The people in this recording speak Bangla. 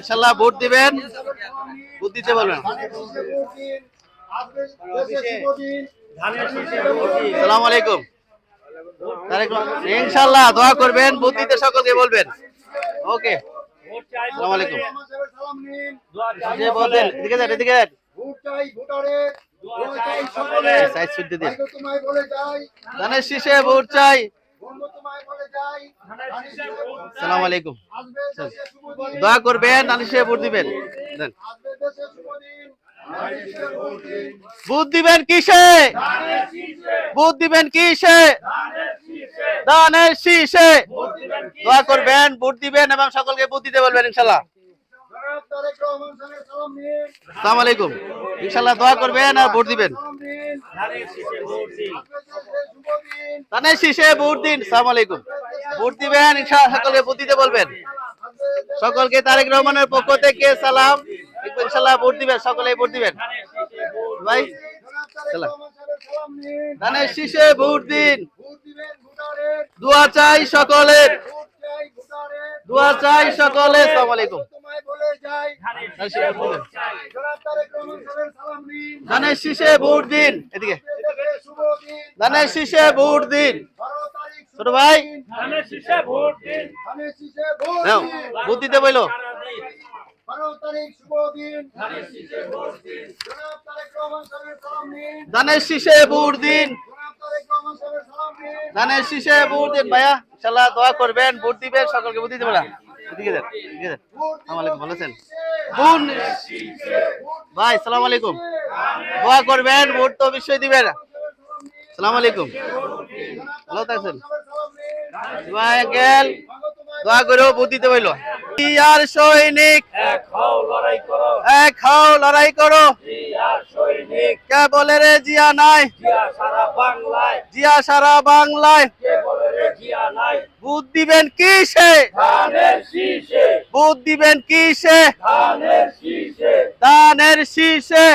ইনশাল্লাহ ভোট দিবেন। ভোট দিতে বলবেন সালাম আলাইকুম। ইনশাল্লাহ দোয়া করবেন ভোট দিতে সকলকে বলবেন। ওকে। সালাম আলাইকুম। বলবেন এদিকে যান এদিকে যান। সাইজ শুদ্ধ দিন ধানের শীষে ভোট চাই। সালাম আলাইকুম। দোয়া করবেন শীষে ভোট দিবেন। ভোট দিবেন কিসে? ভোট দিবেন কিসে? ধানের শীষে দোয়া করবেন ভোট দিবেন এবং সকলকে ভোট দিতে বলবেন ইনশাল্লাহ সালাম আলাইকুম। ইনশাল্লাহ দোয়া করবেন আর ভোট দিবেন। ধানের শীষে ভোট দিন, সালাম আলাইকুম। ভোট দিবেন ইনশাল্লাহ সকলকে ভোট দিতে বলবেন। সকলকে তারেক রহমানের পক্ষ থেকে সালাম। ইনশাল্লাহ ভোট দিবেন সকলে ভোট দিবেন। ভাই ভোট দিন। দোয়া চাই সকলের। দোয়া চাই সকলে সালাম আলাইকুম। ধানের শীষে ভোট দিন। এদিকে। ধানের শীষে ভোট দিন। ছোট ভাই। ভোট দিতে বইলো। ধানের শীষে ভোট দিন। ধানের শীষে ভোট দিন। ভাইয়া। ইনশাল্লাহ দোয়া করবেন ভোট দিবেন সকলকে ভোট দিতে পারা এদিকে দেন এদিকে দেন। আসসালামু ভালো আছেন? ভাই সালাম আলাইকুম। দোয়া করবেন ভোট তো অবশ্যই দিবেন। সালাম আলাইকুম। ভালো থাকছেন? দোয়া করে ভোট দিতে বইলো আর সৈনিক, এক হও লড়াই করো। কে বলে রে জিয়া নাই। জিয়া সারা বাংলায়। সারা বাংলায় কে নাই ভোট দিবেন দিবেন কিসে? ধানের শীষে।